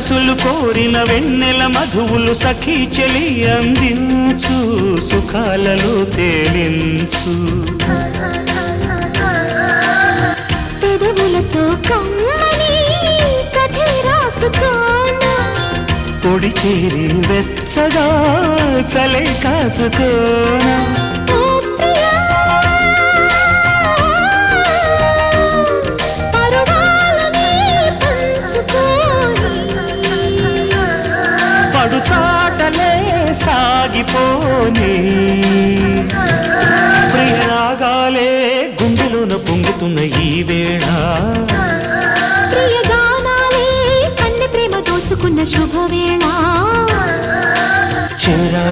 కోరిన వెన్నెల మధువులు సఖీ చెలి అందించు సుఖాలలో తేలించు. పెదవులతో కమ్మని కథే రాసుకోనా. పొడి చేరి వెచ్చగా చలే కాచుకోనా. సాగిపోని. ప్రియరాగాలే గుండెలోన పొంగుతున్న ఈ వేళ. ప్రియగానాలే కన్నె ప్రేమ దోచుకున్న శుభవేళ. చేరా